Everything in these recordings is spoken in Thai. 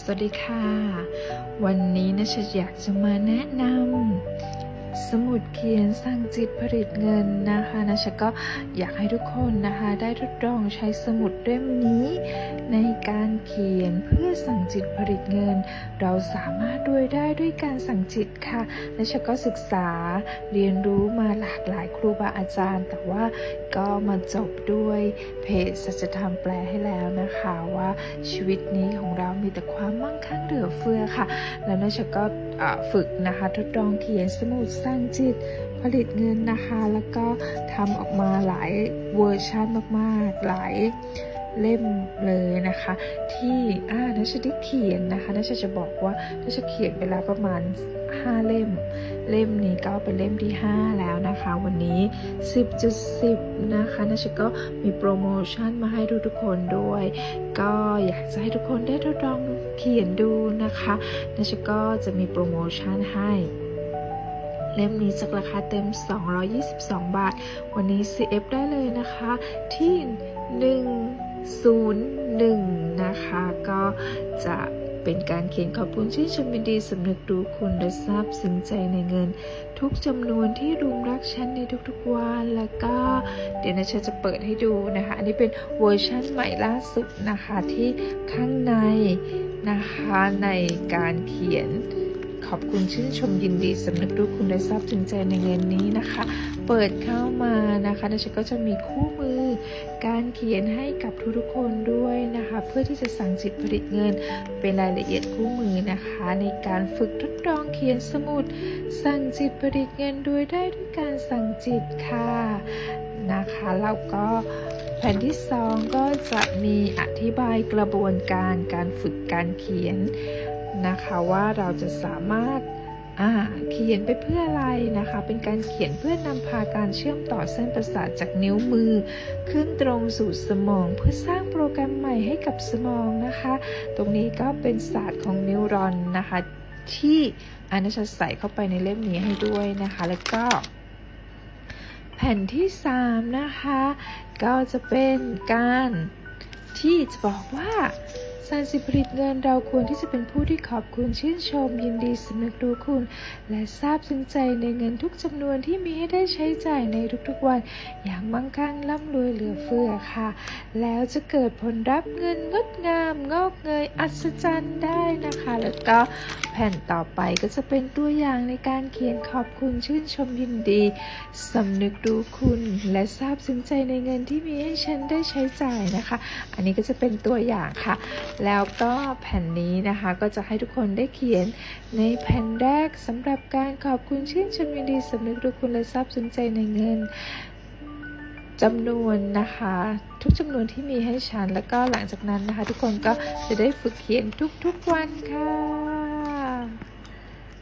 สวัสดีค่ะ วันนี้นะฉันอยากจะมาแนะนำ สมุดเขียนสร้างจิตผลิตเงินนะคะนะฉันก็อยากให้ทุกคนนะคะได้ทดลองใช้สมุดเล่มนี้ ในการเขียนเพื่อสั่งจิตผลิตเงิน เราสามารถด้วยได้ด้วยการสั่งจิตค่ะและฉันก็ศึกษาเรียนรู้มาหลากหลายครูบาอาจารย์ แต่ว่าก็มาจบด้วยเพจสัจธรรมแปลให้แล้วนะคะว่าชีวิตนี้ของเรามีแต่ความมั่งคั่งเหลือเฟือค่ะ แล้วนะฉันก็ ฝึกนะคะทดลองเขียนสมุดสร้างจิตผลิตเงินนะคะ แล้วก็ทำออกมาหลายเวอร์ชันมากๆ หลาย เล่มเลยนะคะ ที่อ่านัชได้เขียนนะคะนัชจะบอกว่านัชเขียนไปแล้วประมาณ 5 เล่ม เล่มนี้ก็เป็นเล่มที่ 5 แล้วนะคะ วันนี้ 10.10 นะคะนัชก็มีโปรโมชั่นมาให้ทุกทุกคนด้วย ก็อยากจะให้ทุกคนได้ทดลองเขียนดูนะคะนัชก็จะมีโปรโมชั่นให้เล่มนี้จากราคาเต็ม 222 บาท วันนี้ CF ได้เลยนะคะ ที่ 01 นะคะ ก็จะเป็นการเขียนขอบคุณชื่นชมยินดีสำนึกดูคุณและทราบซึ้งใจในเงิน ทุกจำนวนที่รุมรักฉันในทุกๆวันแล้วก็เดี๋ยวนะฉันจะเปิดให้ดูนะคะ อันนี้เป็นเวอร์ชั่นใหม่ล่าสุดนะคะที่ข้างในนะคะในการเขียน ขอบคุณชื่นชมยินดีสำนึกรู้คุณได้ทราบถึงใจในเงินนี้นะคะ เปิดเข้ามานะคะดิฉันก็จะมีคู่มือ การเขียนให้กับทุกๆคนด้วยนะคะ เพื่อที่จะสั่งจิตผลิตเงิน เป็นรายละเอียดคู่มือนะคะ ในการฝึกทดลองเขียนสมุด สั่งจิตผลิตเงินโดยได้ด้วยการสั่งจิตค่ะนะคะแล้วก็แผ่นที่สองก็จะมีอธิบายกระบวนการการฝึกการเขียน นะคะว่าเราจะสามารถเขียนไปเพื่ออะไรนะคะ เป็นการเขียนเพื่อนำพาการเชื่อมต่อเส้นประสาทจากนิ้วมือ ขึ้นตรงสู่สมองเพื่อสร้างโปรแกรมใหม่ให้กับสมองนะคะ ตรงนี้ก็เป็นศาสตร์ของนิวรอนนะคะ ที่อนัชใส่เข้าไปในเล่มนี้ให้ด้วยนะคะ แล้วก็ แผ่นที่3นะคะ ก็จะเป็นการที่จะบอกว่า สันสิผลิตเงินเราควรที่จะเป็นผู้ที่ขอบคุณชื่นชม ยินดีสนึกดูคุณ และทราบซึ้งใจในเงินทุกจำนวนที่มีให้ได้ใช้จ่ายในทุกๆวัน อย่างมั่งคั่งร่ำรวยเหลือเฟือค่ะ แล้วจะเกิดผลรับเงินงดงาม งอกเงยอัศจรรย์ได้นะคะ แล้วก็แผ่นต่อไปก็จะเป็นตัวอย่างในการเขียนขอบคุณชื่นชมยินดีสำนึกดูคุณและทราบซึ้งใจในเงินที่มีให้ฉันได้ใช้จ่ายนะคะ อันนี้ก็จะเป็นตัวอย่างค่ะแล้วก็แผ่นนี้นะคะก็จะให้ทุกคนได้เขียนในแผ่นแรกสำหรับการขอบคุณชื่นชมยินดีสำนึกดูคุณและทราบซึ้งใจในเงินจำนวนนะคะ ทุกจำนวนที่มีให้ฉัน แล้วก็หลังจากนั้นนะคะ ทุกคนก็จะได้ฝึกเขียนทุกๆวันค่ะ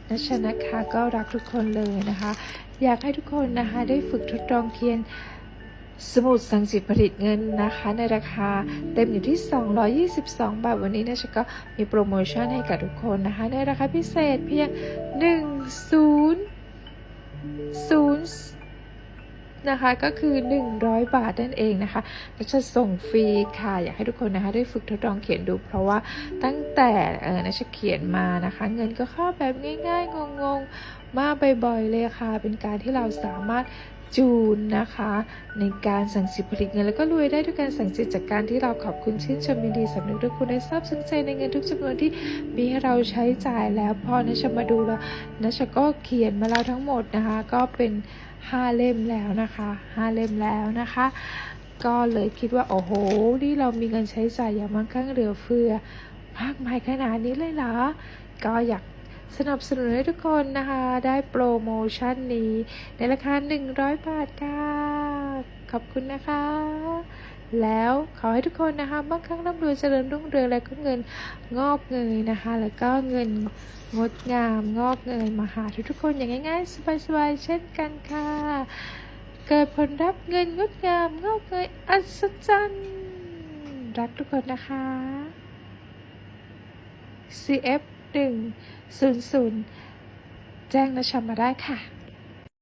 นะฉันนะคะก็รักทุกคนเลยนะคะ อยากให้ทุกคนนะคะได้ฝึกทดลองเขียน สมุดสังสิทผลิตเงินนะคะ ในราคาเต็มอยู่ที่ 222 บาท วันนี้นะฉันก็มีโปรโมชั่นให้กับทุกคนนะคะ ในราคาพิเศษเพียง 1 0 0 นะคะ ก็คือ 100 บาทนั่นเองนะคะและจะส่งฟรีค่ะ อยากให้ทุกคนนะคะได้ฝึกทดลองเขียนดู เพราะว่าตั้งแต่เออนะจะเขียนมานะคะ เงินก็เข้าแบบง่าย ๆ งงๆ มาบ่อยๆเลยค่ะ เป็นการที่เราสามารถ จูนนะคะ ในการสั่งสิผลิตเงินแล้วก็รวยได้ด้วยการสั่งจิตจากการที่เราขอบคุณชื่นชมยินดีสำนึกด้วยคุณได้ทราบซึ้งใจในเงินทุกจำนวนที่มีให้เราใช้จ่ายแล้วพอนะชมาดูแล้วนะชก็เขียนมาแล้วทั้งหมดนะคะ ก็เป็นห้าเล่มแล้วนะคะห้าเล่มแล้วนะคะ ก็เลยคิดว่าโอ้โหนี่เรามีเงินใช้จ่ายอย่างมั่งคั่งเหลือเฟือมากมายขนาดนี้เลยเหรอก็อยาก สนับสนุนให้ทุกคนนะคะ ได้โปรโมชั่นนี้ ในราคา 100 บาทค่ะ ขอบคุณนะคะ แล้วขอให้ทุกคนนะคะบางครั้งร่ำรวยเจริญรุ่งเรืองและก็เงินงอกเงยนะคะ แล้วก็เงินงดงามงอกเงยมาหาทุกๆคนอย่างง่ายๆ สบายๆ เช่นกันค่ะ เกิดผลรับเงินงดงามงอกเงยอัศจรรย์รักทุกคนนะคะ CF 1 0 0 แจ้งนะชมาได้ค่ะ